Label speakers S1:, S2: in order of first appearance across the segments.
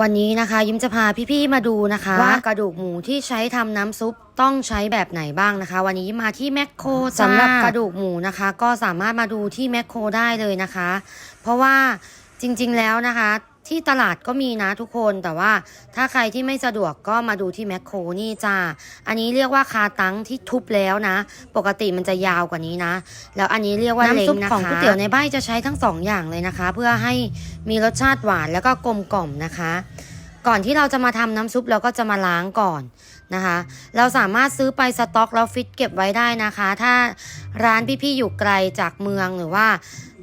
S1: วันนี้นะคะยิ้มจะพาพี่ๆมาดูนะคะ ว่ากระดูกหมูที่ใช้ทำน้ำซุปต้องใช้แบบไหนบ้างนะคะ วันนี้ยิ้มมาที่แมคโครจ้าสำหรับกระดูกหมูนะคะ ก็สามารถมาดูที่แมคโครได้เลยนะคะ เพราะว่าจริงๆแล้วนะคะ ที่ตลาดก็มีนะทุกคนแต่ว่าถ้าใครที่ไม่สะดวกก็มาดูที่แมคโครนี่จ้าอันนี้เรียกว่าคาตังที่ทุบแล้วนะ ปกติมันจะยาวกว่านี้นะ แล้วอันนี้เรียกว่าเล้งนะคะน้ำซุปของก๋วยเตี๋ยวในบ้านจะใช้ทั้งสองอย่างเลยนะคะ เพื่อให้มีรสชาติหวานแล้วก็กลมกล่อมนะคะ ก่อนที่เราจะมาทำน้ำซุปเราก็จะมาล้างก่อนนะคะ เราสามารถซื้อไปสต็อกแล้วฟิตเก็บไว้ได้นะคะ ถ้าร้านพี่ๆอยู่ไกลจากเมืองหรือว่า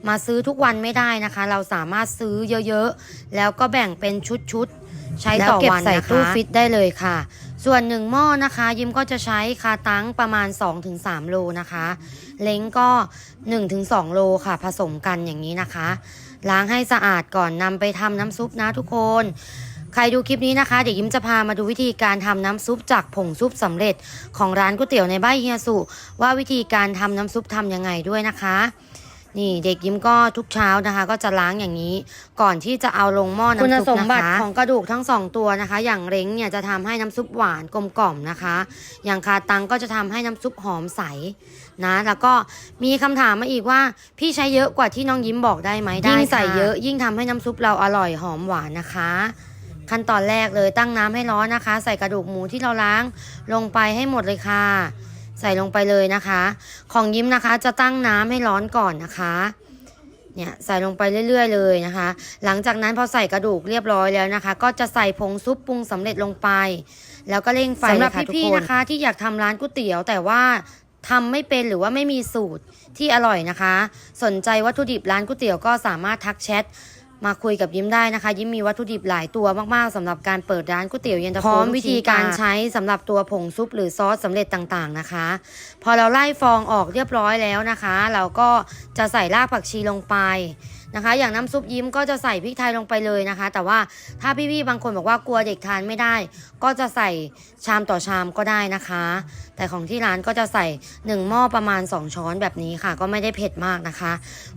S1: มาซื้อทุกวันไม่ได้นะคะ เราสามารถซื้อเยอะๆ แล้วก็แบ่งเป็นชุดๆ ใช้ต่อวันนะคะใส่ตู้ฟิตได้เลยค่ะ ส่วนหนึ่งหม้อนะคะ ยิ้มก็จะใช้คาตังประมาณ 2-3 โลนะคะ เล้งก็ 1-2 โลค่ะ ผสมกันอย่างนี้นะคะ ล้างให้สะอาดก่อนนำไปทำน้ำซุปนะทุกคนใครดูคลิปนี้นะคะ เดี๋ยวยิ้มจะพามาดูวิธีการทำน้ำซุปจากผงซุปสำเร็จของร้านก๋วยเตี๋ยวในบ้านเฮียสุว่าวิธีการทำน้ำซุปทำยังไงด้วยนะคะ นี่เด็กยิ้มก็ทุกเช้านะคะ ก็จะล้างอย่างนี้ ก่อนที่จะเอาลงหม้อน้ำซุปนะคะคุณสมบัติของกระดูกทั้งสองตัวนะคะ อย่างเล้งเนี่ยจะทำให้น้ำซุปหวานกลมกล่อมนะคะ อย่างคาตังก็จะทำให้น้ำซุปหอมใสนะ แล้วก็มีคำถามมาอีกว่า พี่ใช้เยอะกว่าที่น้องยิ้มบอกได้ไหมได้ยิ่งใส่เยอะยิ่งทำให้น้ำซุปเราอร่อยหอมหวานนะคะขั้นตอนแรกเลยตั้งน้ำให้ร้อนนะคะ ใส่กระดูกหมูที่เราล้างลงไปให้หมดเลยค่ะ ใส่ลงไปเลยนะคะ ของยิ้มนะคะจะตั้งน้ำให้ร้อนก่อนนะคะเนี่ยใส่ลงไปเรื่อย ๆ เลยนะคะ หลังจากนั้นพอใส่กระดูกเรียบร้อยแล้วนะคะ ก็จะใส่ผงซุปปรุงสำเร็จลงไป แล้วก็เร่งไฟสำหรับพี่ๆนะคะ ที่อยากทำร้านก๋วยเตี๋ยว แต่ว่าทำไม่เป็นหรือว่าไม่มีสูตรที่อร่อยนะคะ สนใจวัตถุดิบร้านก๋วยเตี๋ยวก็สามารถทักแชท มาคุยกับยิ้มได้นะคะ ยิ้มมีวัตถุดิบหลายตัวมากๆสำหรับการเปิดร้านก๋วยเตี๋ยวเย็นตาโฟพร้อมวิธีการใช้สำหรับตัวผงซุปหรือซอสสำเร็จต่างๆนะคะ พอเราไล่ฟองออกเรียบร้อยแล้วนะคะ เราก็จะใส่รากผักชีลงไป นะคะ อย่างน้ำซุปยิ้มก็จะใส่พริกไทยลงไปเลยนะคะ แต่ว่าถ้าพี่ๆบางคนบอกว่ากลัวเด็กทานไม่ได้ ก็จะใส่ชามต่อชามก็ได้นะคะ แต่ของที่ร้านก็จะใส่ 1 หม้อประมาณ 2 ช้อนแบบนี้ค่ะ ก็ไม่ได้เผ็ดมากนะคะ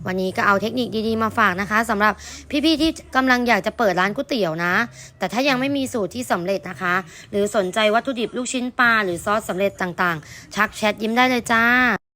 S1: วันนี้ก็เอาเทคนิคดีๆมาฝากนะคะสำหรับพี่ๆที่กำลังอยากจะเปิดร้านก๋วยเตี๋ยวนะ แต่ถ้ายังไม่มีสูตรที่สำเร็จนะคะ หรือสนใจวัตถุดิบลูกชิ้นปลาหรือซอสสำเร็จต่างๆ ชักแชทยิ้มได้เลยจ้า